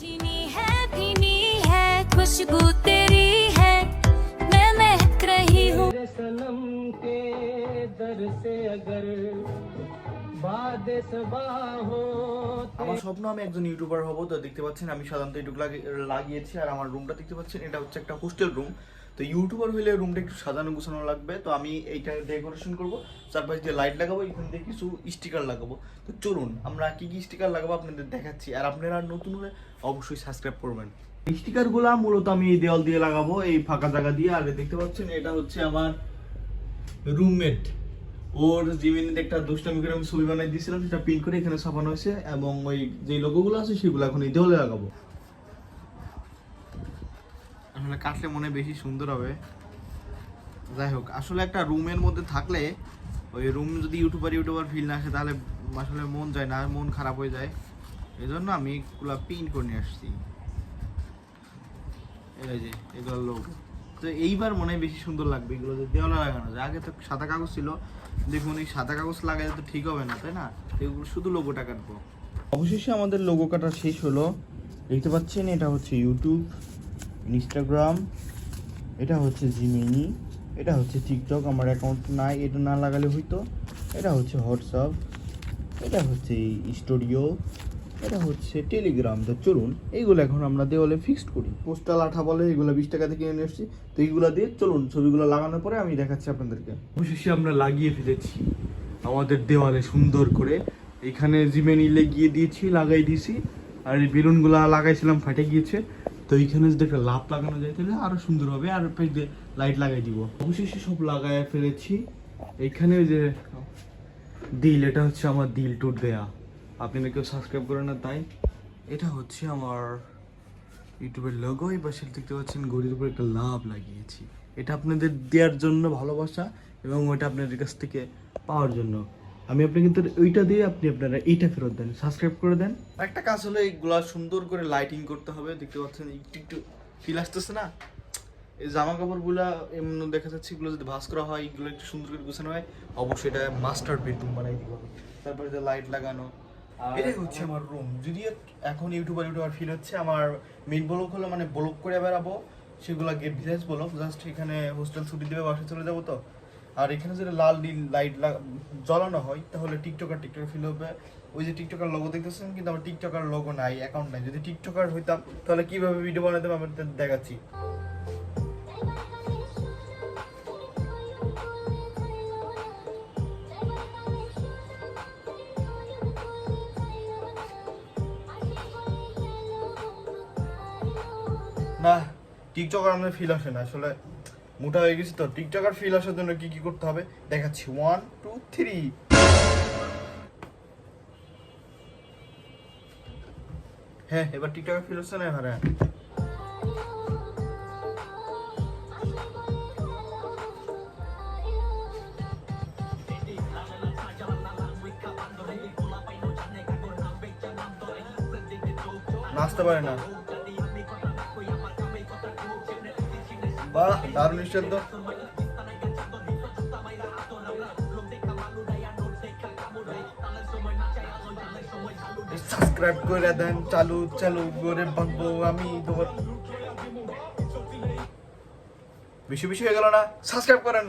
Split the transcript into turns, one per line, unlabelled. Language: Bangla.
चीनी है भीनी है खुशबू तेरी है मैं महक रही हूँ
मेरे सनम के दर से अगर बाद सबा हो
আমার স্বপ্ন আমি একজন ইউটিউবার হব তো দেখতে পাচ্ছেন আমি সাধারণত এটুকু লাগি- লাগিয়েছি আর আমার রুমটা দেখতে পাচ্ছেন এটা হচ্ছে একটা হোস্টেল রুম তো ইউটিউবার হলে রুমটা একটু সাজানো গুছানো লাগবে। তো আমি এইটা ডেকোরেশন করব চারপাশ দিয়ে লাইট লাগাবো এখান দিয়ে কিছু স্টিকার লাগাবো। তো চলুন, আমরা কি কি স্টিকার লাগাবো আপনাদের দেখাচ্ছি। আর আপনারা নতুন হলে অবশ্যই সাবস্ক্রাইব করবেন। স্টিকারগুলো মূলত আমি এই দেওয়াল দিয়ে লাগাবো, এই ফাঁকা জায়গা দিয়ে। আর দেখতে পাচ্ছেন, এটা হচ্ছে আমার রুমমেট ওর জিমিনিতে একটা দুষ্টামি করে আমি ছবি বানাই দিয়েছিলাম, সেটা প্রিন্ট করে এখানে ছাপানো হয়েছে। এবং ওই যে লোগোগুলো আছে, সেগুলো এখন এই দেওয়ালে লাগাবো। আসলে কাটলে মনে বেশি সুন্দর হবে। যাই হোক আসলে একটা রুমের মধ্যে থাকলে ওই রুম যদি ইউটিউবার ইউটিউবার ফিল না আসে, তাহলে আসলে মন যায় না মন খারাপ হয়ে যায়। এই জন্য আমি এগুলো প্রিন্ট করে নিয়ে আসছি। এগুলো লোক তো এইবার মনে হয় বেশি সুন্দর লাগবে এগুলো যে দেওয়ালে লাগানো। যায় আগে তো সাদা কাগজ ছিল, দেখুন এই সাদা কাগজ লাগালে তো ঠিক হবে না, তাই না? এগুলো শুধু লোগোটা কাটবো। অবশেষে আমাদের লোগো কাটা শেষ হলো। দেখতে পাচ্ছেন, এটা হচ্ছে ইউটিউব ইনস্টাগ্রাম এটা হচ্ছে জিমিনি এটা হচ্ছে টিকটক আমার অ্যাকাউন্ট নাই, এটা না লাগালে হইতো, এটা হচ্ছে হোয়াটসঅ্যাপ এটা হচ্ছে স্টুডিও এটা হচ্ছে টেলিগ্রাম তো চলুন, এইগুলো এখন আমরা দেওয়ালে ফিক্সড করি। পোস্টাল আঠা বলে, এগুলো বিশ টাকা থেকে কিনে এসেছি। তো এইগুলো দিয়ে চলুন, ছবিগুলো লাগানোর পরে আমি দেখাচ্ছি আপনাদেরকে। অবশেষে আমরা লাগিয়ে ফেলেছি আমাদের দেওয়ালে সুন্দর করে। এখানে জিমেনি লেগিয়ে দিয়েছি, লাগাই দিয়েছি। আর এই বেলুনগুলো লাগাইছিলাম, ফাটে গিয়েছে। তো এইখানে যদি একটা লাভ লাগানো যায়, তাহলে আরও সুন্দর হবে, আর লাইট লাগাই দিব। অবশেষে সব লাগাই ফেলেছি। এইখানে যে দিল, এটা হচ্ছে আমার দিল টুট দেয়া। আপনারা কেউ সাবস্ক্রাইব করেন না, তাই? এটা হচ্ছে আমার ইউটিউবের লোগো এই পাশে দেখতে পাচ্ছেন ঘড়ির উপর একটা লাভ লাগিয়েছি। এটা আপনাদের দেওয়ার জন্য ভালোবাসা এবং ওইটা আপনাদের কাছ থেকে পাওয়ার জন্য। আমি আপনি কিন্তু ওইটা দিয়ে আপনি আপনারা এইটা ফেরত দেন সাবস্ক্রাইব করে দেন। একটা কাজ হলো এইগুলা সুন্দর করে লাইটিং করতে হবে দেখতে পাচ্ছেন একটু একটু ফিল আসতেছে না? এই জামা কাপড়গুলা এমন দেখা যাচ্ছে এগুলো যদি ভাস করা হয় এগুলো একটু সুন্দর করে গুছানো হয় অবশ্যই এটা মাস্টার বেডরুম বানাই দিব। তারপরে যে লাইট লাগানো এটাই হচ্ছে আমার রুম যদি এখন ইউটিউবার ইউটিউবার ফিল হচ্ছে আমার মেইন ব্লক হলো মানে ব্লক করে বেড়াবো সেগুলো গেট ভিলেজ ব্লক জাস্ট এখানে হোস্টেল ছুটি দেবে বাসায় চলে যাব তো। আর এখানে যদি লাল, নীল লাইট জ্বালানো হয়, তাহলে টিকটকার টিকটকার ফিল হবে। ওই যে টিকটকার লোগো দেখতেছেন কিন্তু আমার টিকটকার লোগো নাই অ্যাকাউন্ট নাই। যদি টিকটকার হইতাম, তাহলে কীভাবে ভিডিও বানাতাম আমি দেখাচ্ছি। না টিকটকার আমাদের ফিল আসে না। আসলে মোটা হয়ে গেছি তো টিকটকার ফিল আসার জন্য কি কি করতে হবে? দেখাচ্ছি। ওয়ান টু থ্রি হ্যাঁ এবার টিকটকার ফিল হচ্ছে না? এবার হ্যাঁ। নাচতে পারে না। বাহ দারুণ তো সাবস্ক্রাইব করে দেন, চালু চালু করে ভাববো আমি তোমার। বেশি বেশি হয়ে গেল না? সাবস্ক্রাইব করেন।